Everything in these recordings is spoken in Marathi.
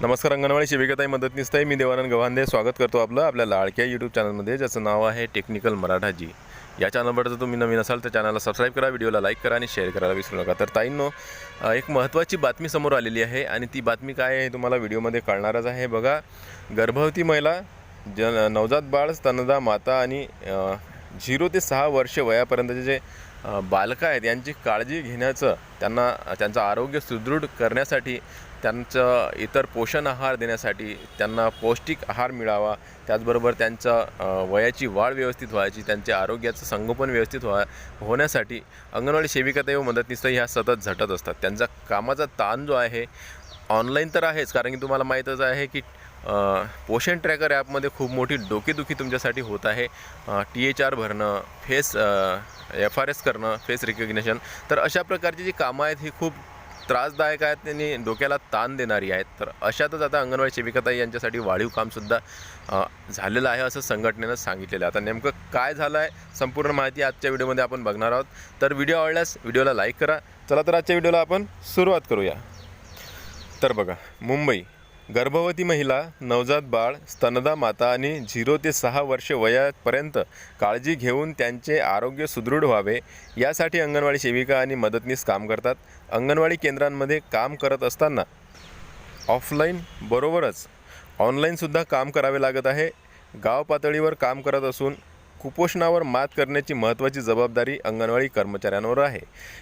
नमस्कार अंगणवाडी सेविकाताई मदतनीसताई मी देवानंद गव्हांदे. स्वागत करतो आपलं आपल्या लाडक्या यूट्यूब चॅनलमध्ये ज्याचं नाव आहे टेक्निकल मराठाजी. या चॅनलवर जर तुम्ही नवीन असाल तर चॅनलला सबस्क्राईब करा व्हिडिओला लाईक करा आणि शेअर करायला विसरू नका. तर ताईंनो एक महत्त्वाची बातमी समोर आलेली आहे आणि ती बातमी काय आहे तुम्हाला व्हिडिओमध्ये कळणारच आहे. बघा गर्भवती महिला जन नवजात बाळ स्तनदा माता आणि झिरो ते सहा वर्ष वयापर्यंतचे जे बालकं आहेत यांची काळजी घेण्याचं त्यांना त्यांचं आरोग्य सुदृढ करण्यासाठी त्यांचं इतर पोषण आहार देण्यासाठी त्यांना पौष्टिक आहार मिळावा त्याचबरोबर त्यांचं वयाची वाढ व्यवस्थित व्हायची त्यांच्या आरोग्याचं संगोपन व्यवस्थित व्हा होण्यासाठी अंगणवाडी सेविका व मदतनीस ह्या सतत झटत असतात. त्यांचा कामाचा ताण जो आहे ऑनलाईन तर आहेच कारण की तुम्हाला माहीतच आहे की पोषण ट्रॅकर ॲपमध्ये खूप मोठी डोकेदुखी तुमच्यासाठी होत आहे. टी एच आर भरणं फेस एफ आर एस करणं फेस रिकग्नेशन तर अशा प्रकारची जी कामं आहेत ही खूप त्रासदायक आहेत त्यांनी डोक्याला ताण देणारी आहेत. तर अशातच आता अंगणवाडी सेविकाताई यांच्यासाठी वाढीव कामसुद्धा झालेलं आहे असं संघटनेनं सांगितलेलं आहे. आता नेमकं काय झालं आहे संपूर्ण माहिती आजच्या व्हिडिओमध्ये आपण बघणार आहोत. तर व्हिडिओ आवडल्यास व्हिडिओला लाईक करा. चला तर आजच्या व्हिडिओला आपण सुरुवात करूया. तर बघा मुंबई गर्भवती महिला नवजात बाळ स्तनदा माता आणि झिरो ते सहा वर्ष वयापर्यंत काळजी घेऊन त्यांचे आरोग्य सुदृढ व्हावे यासाठी अंगणवाडी सेविका आणि मदतनीस काम करतात. अंगणवाडी केंद्रांमध्ये काम करत असताना ऑफलाईन बरोबरच ऑनलाईनसुद्धा काम करावे लागत आहे. गाव पातळीवर काम करत असून कुपोषणावर मात करण्याची महत्त्वाची जबाबदारी अंगणवाडी कर्मचाऱ्यांवर आहे.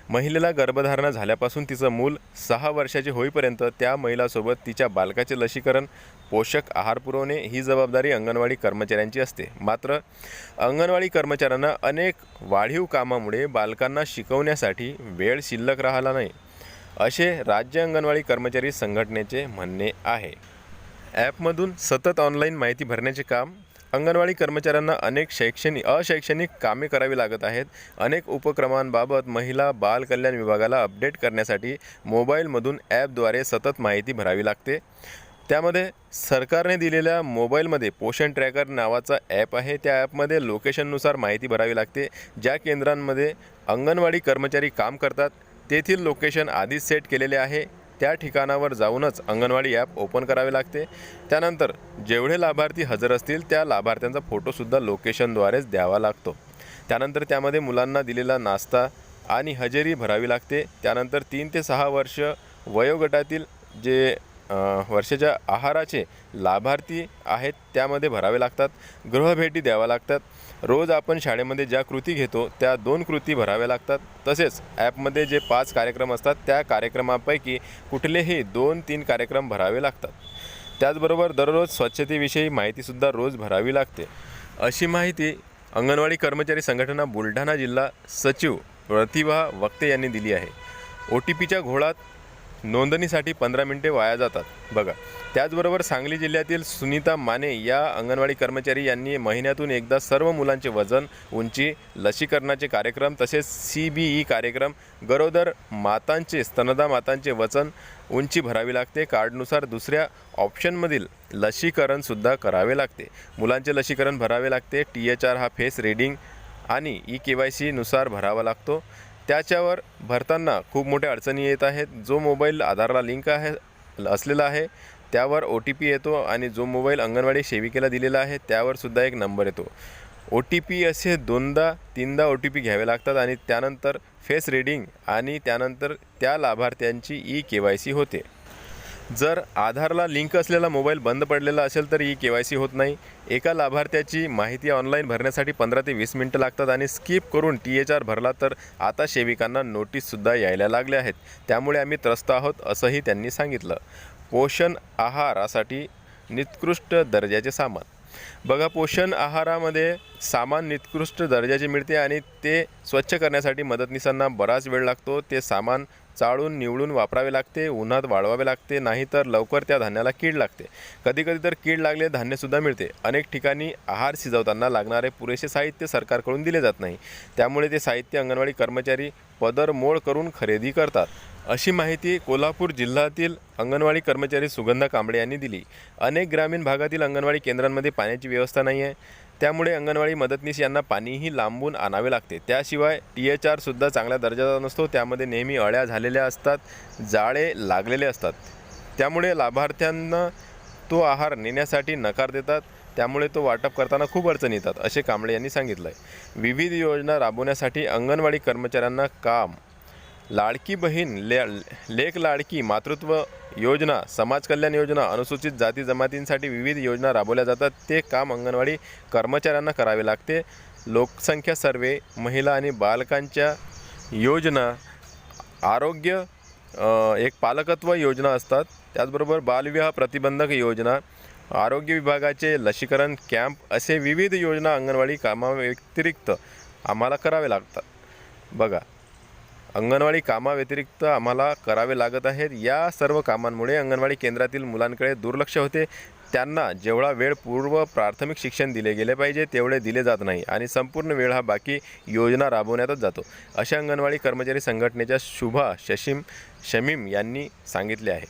महिलेला गर्भधारणा झाल्यापासून तिचं मूल सहा वर्षाचे होईपर्यंत त्या महिलासोबत तिच्या बालकाचे लसीकरण पोषक आहार पुरवणे ही जबाबदारी अंगणवाडी कर्मचाऱ्यांची असते. मात्र अंगणवाडी कर्मचाऱ्यांना अनेक वाढीव कामामुळे बालकांना शिकवण्यासाठी वेळ शिल्लक राहिला नाही. असे राज्य अंगणवाडी कर्मचारी संघटनेचे म्हणणे आहे. ॲपमधून सतत ऑनलाईन माहिती भरण्याचे काम अंगणवाडी कर्मचाऱ्यांना अनेक शैक्षणिक अशैक्षणिक कामे करावी लागत आहेत. अनेक उपक्रमांबाबत महिला बाल कल्याण विभागाला अपडेट करण्यासाठी मोबाईलमधून ॲपद्वारे सतत माहिती भरावी लागते. त्यामध्ये सरकारने दिलेल्या मोबाईलमध्ये पोषण ट्रॅकर नावाचा ॲप आहे. त्या ॲपमध्ये लोकेशननुसार माहिती भरावी लागते. ज्या केंद्रांमध्ये अंगणवाडी कर्मचारी काम करतात तेथील लोकेशन आधीच सेट केलेले आहे. त्या ठिकाणावर जाऊनच अंगणवाडी ॲप ओपन करावे लागते. त्यानंतर जेवढे लाभार्थी हजर असतील त्या लाभार्थ्यांचा फोटोसुद्धा लोकेशनद्वारेच द्यावा लागतो. त्यानंतर त्यामध्ये मुलांना दिलेला नाश्ता आणि हजेरी भरावी लागते. त्यानंतर तीन ते सहा वर्ष वयोगटातील जे वर्षाच्या आहाराचे लाभार्थी आहेत त्यामध्ये भरावे लागतात. गृहभेटी द्याव्या लागतात. रोज आपण शाळेमध्ये ज्या कृती घेतो त्या दोन कृती भराव्या लागतात. तसेच ॲपमध्ये जे पाच कार्यक्रम असतात त्या कार्यक्रमापैकी कुठलेही दोन तीन कार्यक्रम भरावे लागतात. त्याचबरोबर दररोज स्वच्छतेविषयी माहितीसुद्धा रोज भरावी लागते. अशी माहिती अंगणवाडी कर्मचारी संघटना बुलढाणा जिल्हा सचिव प्रतिभा वक्ते यांनी दिली आहे. ओ टी पीच्या घोळात नोंदणीसाठी पंधरा मिनिटे वाया जातात. बघा त्याचबरोबर सांगली जिल्ह्यातील सुनीता माने या अंगणवाडी कर्मचारी यांनी महिन्यातून एकदा सर्व मुलांचे वजन उंची लसीकरणाचे कार्यक्रम तसेच सी बी ई कार्यक्रम गरोदर मातांचे स्तनदा मातांचे वजन उंची भरावी लागते. कार्डनुसार दुसऱ्या ऑप्शनमधील लसीकरणसुद्धा करावे लागते. मुलांचे लसीकरण भरावे लागते. टी एच आर हा फेस रीडिंग आणि ई के वाय सीनुसार भरावा लागतो. त्याच्यावर भरताना खूप मोठ्या अडचणी येत आहेत. जो मोबाईल आधारला लिंक आहे असलेला आहे त्यावर ओ टी पी येतो आणि जो मोबाईल अंगणवाडी सेविकेला दिलेला आहे त्यावरसुद्धा एक नंबर येतो. ओ टी पी असे दोनदा तीनदा ओ टी पी घ्यावे लागतात आणि त्यानंतर फेस रीडिंग आणि त्यानंतर त्या लाभार्थ्यांची ई के वाय सी होते. जर आधारला लिंक असलेला मोबाईल बंद पडलेला असेल तर ई के वाय सी होत नाही. एका लाभार्थ्याची माहिती ऑनलाईन भरण्यासाठी पंधरा ते वीस मिनटं लागतात आणि स्किप करून टी एच आर भरला तर आता सेविकांना नोटीससुद्धा यायला लागल्या आहेत. त्यामुळे आम्ही त्रस्त आहोत असंही त्यांनी सांगितलं. पोषण आहारासाठी निकृष्ट दर्जाचे सामान. बघा पोषण आहारामध्ये सामान निकृष्ट दर्जाचे मिळते आणि ते स्वच्छ करण्यासाठी मदतनीसांना बराच वेळ लागतो. ते सामान चाळून निवडून वापरावे लागते उन्हात वाळवावे लागते नाहीतर लवकर त्या धान्याला कीड लागते. कधीकधी तर कीड लागले धान्यसुद्धा मिळते. अनेक ठिकाणी आहार शिजवताना लागणारे पुरेसे साहित्य सरकारकडून दिले जात नाही. त्यामुळे ते साहित्य अंगणवाडी कर्मचारी पदरमोड करून खरेदी करतात. अशी माहिती कोल्हापूर जिल्ह्यातील अंगणवाडी कर्मचारी सुगंधा कांबळे यांनी दिली. अनेक ग्रामीण भागातील अंगणवाडी केंद्रांमध्ये पाण्याची व्यवस्था नाही आहे त्यामुळे अंगणवाडी मदतनीस यांना पाणीही लांबून आणावे लागते. त्याशिवाय टी एच आरसुद्धा चांगल्या दर्जाचा नसतो. त्यामध्ये नेहमी अळ्या झालेल्या असतात जाळे लागलेले असतात. त्यामुळे लाभार्थ्यांना तो आहार नेण्यासाठी नकार देतात. त्यामुळे तो वाटप करताना खूप अडचणी येतात असे कांबळे यांनी सांगितलं आहे विविध योजना राबवण्यासाठी अंगणवाडी कर्मचाऱ्यांना काम लाडकी बहीण ले लेख लाडकी मातृत्व योजना समाज कल्याण योजना अनुसूचित जाती जमातींसाठी विविध योजना राबवल्या जातात. ते काम अंगणवाडी कर्मचाऱ्यांना करावे लागते. लोकसंख्या सर्वे महिला आणि बालकांच्या योजना आरोग्य एक पालकत्व योजना असतात. त्याचबरोबर बालविवाह प्रतिबंधक योजना आरोग्य विभागाचे लसीकरण कॅम्प असे विविध योजना अंगणवाडी कामाव्यतिरिक्त आम्हाला करावे लागतात. बघा अंगणवाडी कामाव्यतिरिक्त आम्हाला करावे लागत आहेत. या सर्व कामांमुळे अंगणवाडी केंद्रातील मुलांकडे दुर्लक्ष होते. त्यांना जेवढा वेळ पूर्व प्राथमिक शिक्षण दिले गेले पाहिजे तेवढे दिले जात नाही आणि संपूर्ण वेळ हा बाकी योजना राबवण्यातच जातो. अशा अंगणवाडी कर्मचारी संघटनेच्या शुभा शशीम शमीम यांनी सांगितले आहे.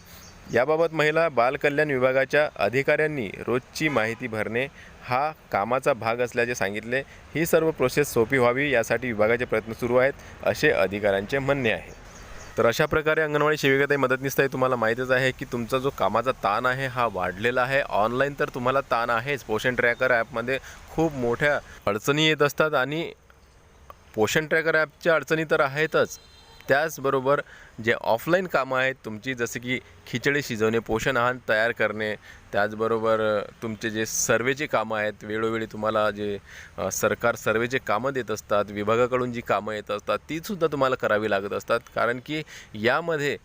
याबाबत महिला बालकल्याण विभागाच्या अधिकाऱ्यांनी रोजची माहिती भरणे हा कामाचा भाग असल्याचे सांगितले. ही सर्व प्रोसेस सोपी व्हावी यासाठी विभागाचे प्रयत्न सुरू आहेत असे अधिकाऱ्यांचे म्हणणे आहे. तर अशा प्रकारे अंगणवाडी सेविकाताई मदतनीसताई तुम्हाला माहीतच आहे की तुमचा जो कामाचा ताण आहे हा वाढलेला आहे. ऑनलाईन तर तुम्हाला ताण आहेच. पोषण ट्रॅकर ॲपमध्ये खूप मोठ्या अडचणी येत असतात आणि पोषण ट्रॅकर ॲपच्या अडचणी तर आहेतच. त्याचबरोबर जे ऑफलाईन कामं आहेत तुमची जसं की खिचडी शिजवणे पोषण आहार तयार करणे त्याचबरोबर तुमचे जे सर्वेचे कामं आहेत वेळोवेळी तुम्हाला जे सरकार सर्वेचे कामं देत असतात विभागाकडून जी कामं येत असतात तीसुद्धा तुम्हाला करावी लागत असतात. कारण की यामध्ये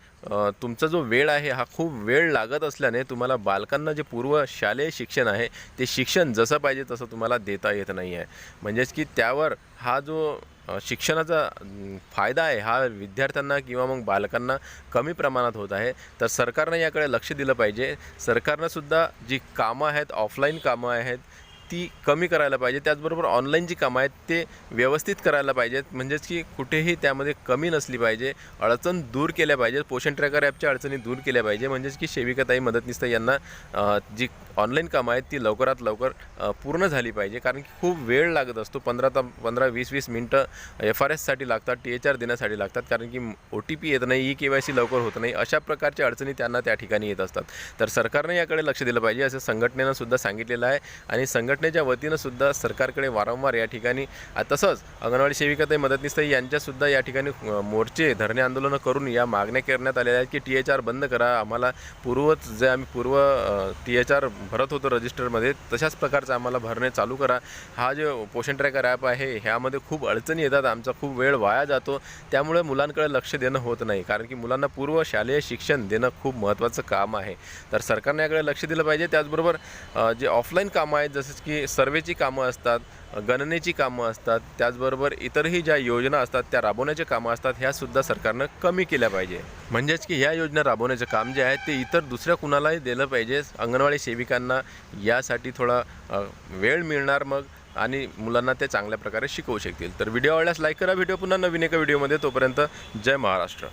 तुमचा जो वेळ आहे हा खूप वेळ लागत असल्याने तुम्हाला बालकांना जे पूर्व शालेय शिक्षण आहे ते शिक्षण जसं पाहिजे तसं तुम्हाला देता येत नाही आहे म्हणजेच की त्यावर हा जो शिक्षणाचा फायदा आहे. हा विद्यार्थ्यांना किंवा मग बालकांना कमी प्रमाणात होत आहे. तर सरकारनं याकडे लक्ष दिलं पाहिजे. सरकारनंसुद्धा जी कामं आहेत ऑफलाईन कामं आहेत ती कमी करायला पाहिजे. त्याचबरोबर ऑनलाईन जी कामं आहेत ते व्यवस्थित करायला पाहिजेत. म्हणजेच की कुठेही त्यामध्ये कमी नसली पाहिजे. अडचण दूर केल्या पाहिजेत. पोषण ट्रॅकर ॲपच्या अडचणी दूर केल्या पाहिजे. म्हणजेच की सेविकाताई मदतनीस यांना जी ऑनलाईन कामं आहेत ती लवकरात लवकर पूर्ण झाली पाहिजे. कारण की खूप वेळ लागत असतो. पंधरा ता पंधरा वीस वीस मिनटं एफ आर एससाठी लागतात टी एच आर देण्यासाठी लागतात. कारण की ओ टी पी येत नाही ई के वाय सी लवकर होत नाही. अशा प्रकारच्या अडचणी त्यांना त्या ठिकाणी येत असतात. तर सरकारने याकडे लक्ष दिलं पाहिजे. असं संघटनेनं सुद्धा सांगितलेलं आहे. आणि संघट संघटनेच्या वतीनं सुद्धा सरकारकडे वारंवार या ठिकाणी तसंच अंगणवाडी सेविकाताई मदतनीसताई यांच्यासुद्धा या ठिकाणी मोर्चे धरणे आंदोलनं करून या मागण्या करण्यात आलेल्या आहेत की टी एच आर बंद करा. आम्हाला पूर्वच जे आम्ही पूर्व टी एच आर भरत होतो रजिस्टरमध्ये तशाच प्रकारचं आम्हाला भरणे चालू करा. हा जे पोषण ट्रॅकर ॲप आहे ह्यामध्ये खूप अडचणी येतात. आमचा खूप वेळ वाया जातो. त्यामुळे मुलांकडे लक्ष देणं होत नाही. कारण की मुलांना पूर्व शालेय शिक्षण देणं खूप महत्त्वाचं काम आहे. तर सरकारने याकडे लक्ष दिलं पाहिजे. त्याचबरोबर जे ऑफलाईन कामं आहेत जसं की की सर्वेची कामं असतात गणनेची कामं असतात त्याचबरोबर इतरही ज्या योजना असतात त्या राबवण्याचे कामं असतात ह्यासुद्धा सरकारनं कमी केल्या पाहिजे. म्हणजेच की ह्या योजना राबवण्याचं काम जे आहे ते इतर दुसऱ्या कुणालाही दिलं पाहिजे. अंगणवाडी सेविकांना यासाठी थोडा वेळ मिळणार मग आणि मुलांना ते चांगल्या प्रकारे शिकवू शकतील. तर व्हिडिओ आवडल्यास लाईक करा. व्हिडिओ पुन्हा नवीन एका व्हिडिओमध्ये. तोपर्यंत जय महाराष्ट्र.